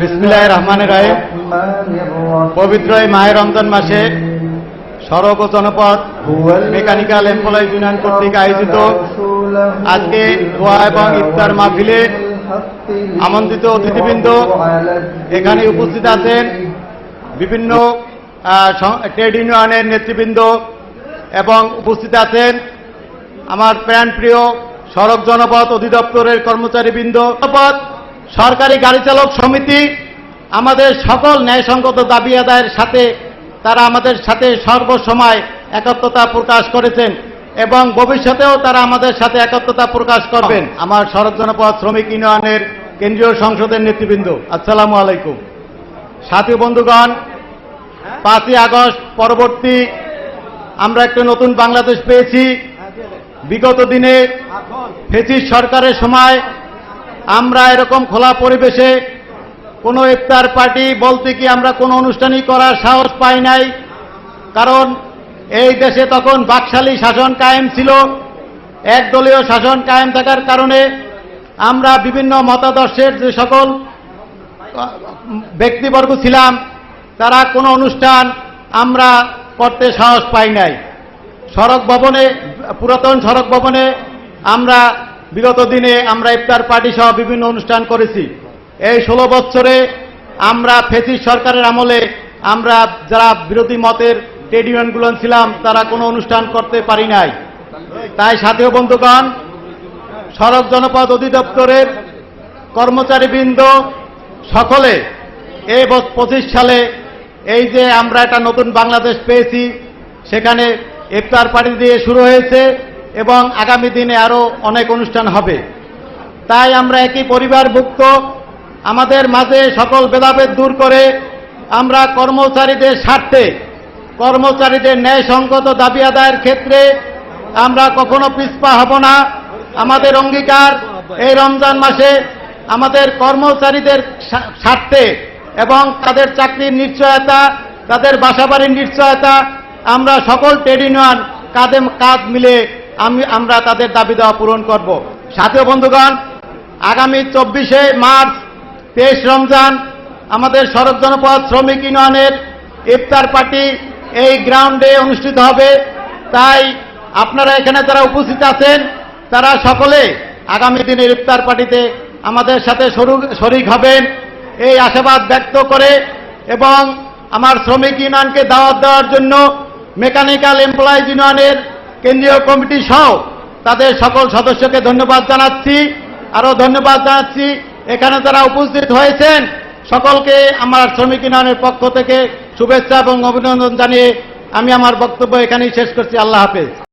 বিসমিল্লাহ রহমান রাহিম পবিত্র এই মাহের রমজান মাসে সড়ক ও জনপথ মেকানিক্যাল এমপ্লয় ইউনিয়ন কর্তৃক আয়োজিত আজকে দোয়া এবং ইফতার মাহফিলে আমন্ত্রিত অতিথিবৃন্দ এখানে উপস্থিত আছেন বিভিন্ন ট্রেড ইউনিয়নের নেতৃবৃন্দ এবং উপস্থিত আছেন আমার প্রাণপ্রিয় সড়ক জনপথ অধিদপ্তরের কর্মচারীবৃন্দ। জনপথ সরকারি গাড়ি চালক সমিতি আমাদের সকল ন্যায়সঙ্গত দাবি আদায়ের সাথে তারা আমাদের সাথে সর্বসময় একত্রতা প্রকাশ করেছেন এবং ভবিষ্যতেও তারা আমাদের সাথে একত্রতা প্রকাশ করবেন। আমার সড়ক জনপথ শ্রমিক ইউনিয়নের কেন্দ্রীয় সংসদের নেতৃবৃন্দ আসসালামু আলাইকুম। সাথী বন্ধুগণ পাঁচই আগস্ট পরবর্তী আমরা একটা নতুন বাংলাদেশ পেয়েছি। বিগত দিনে ফেসিস সরকারের সময় আমরা এরকম খোলা পরিবেশে কোনো ইফতার পার্টি বলতে কি আমরা কোনো অনুষ্ঠানই করার সাহস পাই নাই। কারণ এই দেশে তখন বাকশালী শাসন কায়েম ছিল, একদলীয় শাসন কায়েম থাকার কারণে আমরা বিভিন্ন মতাদর্শের যে সকল ব্যক্তিবর্গ ছিলাম, তারা কোনো অনুষ্ঠান আমরা করতে সাহস পাই নাই। সড়ক ভবনে, পুরাতন সড়ক ভবনে আমরা বিগত দিনে আমরা ইফতার পার্টি সহ বিভিন্ন অনুষ্ঠান করেছি। এই ষোলো বছরে আমরা ফেসিস সরকারের আমলে আমরা যারা বিরোধী মতের ট্রেড ইউনিয়নগুলো ছিলাম, তারা কোনো অনুষ্ঠান করতে পারি নাই। তাই সাথীয় বন্ধুগণ, সড়ক জনপদ অধিদপ্তরের কর্মচারীবৃন্দ সকলে এই পঁচিশ সালে এই যে আমরা একটা নতুন বাংলাদেশ পেয়েছি, সেখানে ইফতার পার্টি দিয়ে শুরু হয়েছে। এবং আগামী দিনে আরও অনেক অনুষ্ঠান হবে। তাই আমরা একই পরিবারভুক্ত, আমাদের মাঝে সকল ভেদাভেদ দূর করে আমরা কর্মচারীদের স্বার্থে, কর্মচারীদের ন্যায়সঙ্গত দাবি আদায়ের ক্ষেত্রে আমরা কখনো পিছপা হব না। আমাদের অঙ্গীকার এই রমজান মাসে আমাদের কর্মচারীদের স্বার্থে এবং তাদের চাকরির নিশ্চয়তা, তাদের বাসাবাড়ির নিশ্চয়তা, আমরা সকল ট্রেড ইউনিয়ন কাঁধে কাঁধ মিলে আমি, আমরা তাদের দাবি দেওয়া পূরণ করব। সাথীয় বন্ধুগণ, আগামী চব্বিশে মার্চ, তেইশ রমজান, আমাদের সড়ক জনপদ শ্রমিক ইউনিয়নের ইফতার পার্টি এই গ্রাউন্ডে অনুষ্ঠিত হবে। তাই আপনারা এখানে যারা উপস্থিত আছেন, তারা সকলে আগামী দিনের ইফতার পার্টিতে আমাদের সাথে শরিক হবেন। এই আশাবাদ ব্যক্ত করে এবং আমার শ্রমিক ইউনিয়নকে দাওয়াত দেওয়ার জন্য মেকানিক্যাল এমপ্লয়িজ ইউনিয়নের কেন্দ্রীয় কমিটি সহ তাদের সকল সদস্যকে ধন্যবাদ জানাচ্ছি। আরও ধন্যবাদ জানাচ্ছি। এখানে তারা উপস্থিত হয়েছেন, সকলকে আমার শ্রমিক ইউনিয়নের পক্ষ থেকে শুভেচ্ছা এবং অভিনন্দন জানিয়ে আমি আমার বক্তব্য এখানেই শেষ করছি। আল্লাহ হাফেজ।